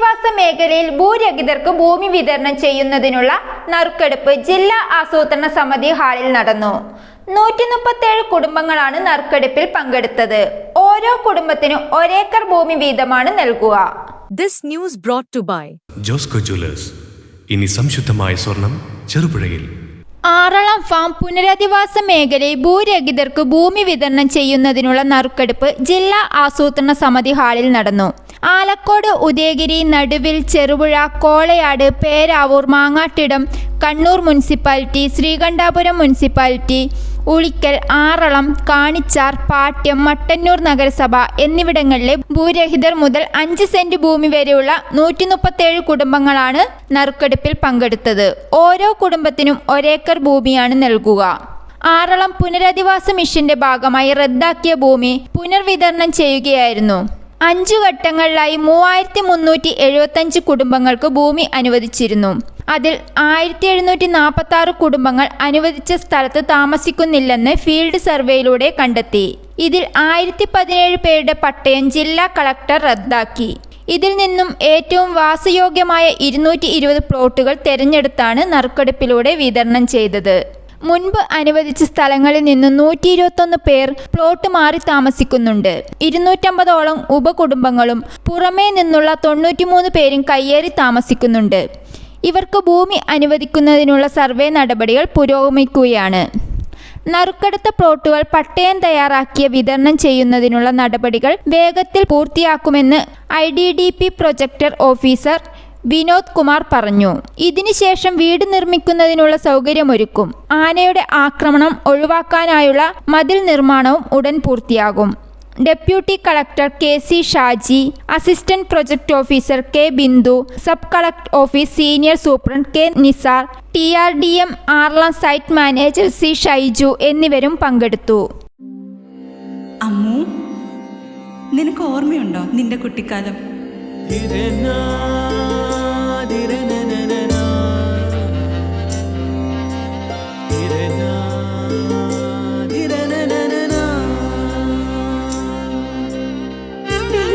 പുനരധിവാസ മേഖലയിൽ ഭൂരഹിതർക്ക് ഭൂമി വിതരണം ചെയ്യുന്നതിനുള്ള നറുക്കെടുപ്പ് ജില്ലാ ആസൂത്രണ സമിതി ഹാളിൽ നടന്നു. നൂറ്റി മുപ്പത്തേഴ് കുടുംബങ്ങളാണ് നറുക്കെടുപ്പിൽ പങ്കെടുത്തത്. ഓരോ കുടുംബത്തിനും ഒരേക്കർ ഭൂമി വീതമാണ് നൽകുക. This news brought to by Josco jewellers. ഇനി സംശുദ്ധമായ സ്വർണം ചെറുപുഴയിൽ. ആറളം ഫാം പുനരധിവാസ മേഖലയിൽ ഭൂരഹിതർക്ക് ഭൂമി വിതരണം ചെയ്യുന്നതിനുള്ള നറുക്കെടുപ്പ് ജില്ലാ ആസൂത്രണ സമിതി ഹാളിൽ നടന്നു. ആലക്കോട് ഉദയഗിരി നടുവിൽ ചെറുപുഴ കോളയാട് പേരാവൂർ മാങ്ങാട്ടിടം കണ്ണൂർ മുനിസിപ്പാലിറ്റി ശ്രീകണ്ഠാപുരം മുനിസിപ്പാലിറ്റി ഉളിക്കൽ ആറളം കാണിച്ചാർ പാട്യം മട്ടന്നൂർ നഗരസഭ എന്നിവിടങ്ങളിലെ ഭൂരഹിതർ മുതൽ അഞ്ച് സെന്റ് ഭൂമി വരെയുള്ള നൂറ്റി മുപ്പത്തേഴ് കുടുംബങ്ങളാണ് നറുക്കെടുപ്പിൽ പങ്കെടുത്തത്. ഓരോ കുടുംബത്തിനും ഒരേക്കർ ഭൂമിയാണ് നൽകുക. ആറളം പുനരധിവാസ മിഷന്റെ ഭാഗമായി റദ്ദാക്കിയ ഭൂമി പുനർവിതരണം ചെയ്യുകയായിരുന്നു. അഞ്ചു ഘട്ടങ്ങളിലായി മൂവായിരത്തി മുന്നൂറ്റി എഴുപത്തഞ്ച് കുടുംബങ്ങൾക്ക് ഭൂമി അനുവദിച്ചിരുന്നു. അതിൽ ആയിരത്തി എഴുന്നൂറ്റി നാൽപ്പത്തി ആറ് കുടുംബങ്ങൾ അനുവദിച്ച സ്ഥലത്ത് താമസിക്കുന്നില്ലെന്ന് ഫീൽഡ് സർവേയിലൂടെ കണ്ടെത്തി. ഇതിൽ ആയിരത്തി പതിനേഴ് പേരുടെ പട്ടയം ജില്ലാ കളക്ടർ റദ്ദാക്കി. ഇതിൽ നിന്നും ഏറ്റവും വാസയോഗ്യമായ ഇരുന്നൂറ്റി പ്ലോട്ടുകൾ തെരഞ്ഞെടുത്താണ് നറുക്കെടുപ്പിലൂടെ വിതരണം ചെയ്തത്. മുൻപ് അനുവദിച്ച സ്ഥലങ്ങളിൽ നിന്ന് നൂറ്റി ഇരുപത്തൊന്ന് പേർ പ്ലോട്ട് മാറി താമസിക്കുന്നുണ്ട്. ഇരുന്നൂറ്റമ്പതോളം ഉപകുടുംബങ്ങളും പുറമേ നിന്നുള്ള തൊണ്ണൂറ്റിമൂന്ന് പേരും കയ്യേറി താമസിക്കുന്നുണ്ട്. ഇവർക്ക് ഭൂമി അനുവദിക്കുന്നതിനുള്ള സർവേ നടപടികൾ പുരോഗമിക്കുകയാണ്. നറുക്കെടുത്ത പ്ലോട്ടുകൾ പട്ടയം തയ്യാറാക്കിയ വിതരണം ചെയ്യുന്നതിനുള്ള നടപടികൾ വേഗത്തിൽ പൂർത്തിയാക്കുമെന്ന് I D D P projector officer Vinod Kumar പറഞ്ഞു ഇതിനുശേഷം വീട് നിർമ്മിക്കുന്നതിനുള്ള സൗകര്യമൊരുക്കും. ആനയുടെ ആക്രമണം ഒഴിവാക്കാനായുള്ള മതിൽ നിർമ്മാണവും ഉടൻ പൂർത്തിയാകും. Deputy collector K C Shaji assistant project officer K Bindu sub collector office senior superintendent K Nisar T R D M Aralam site manager C Shaiju എന്നിവരും പങ്കെടുത്തു. അമ്മു നിനക്ക് ഓർമ്മയുണ്ടോ നിന്റെ കുട്ടിക്കാലം?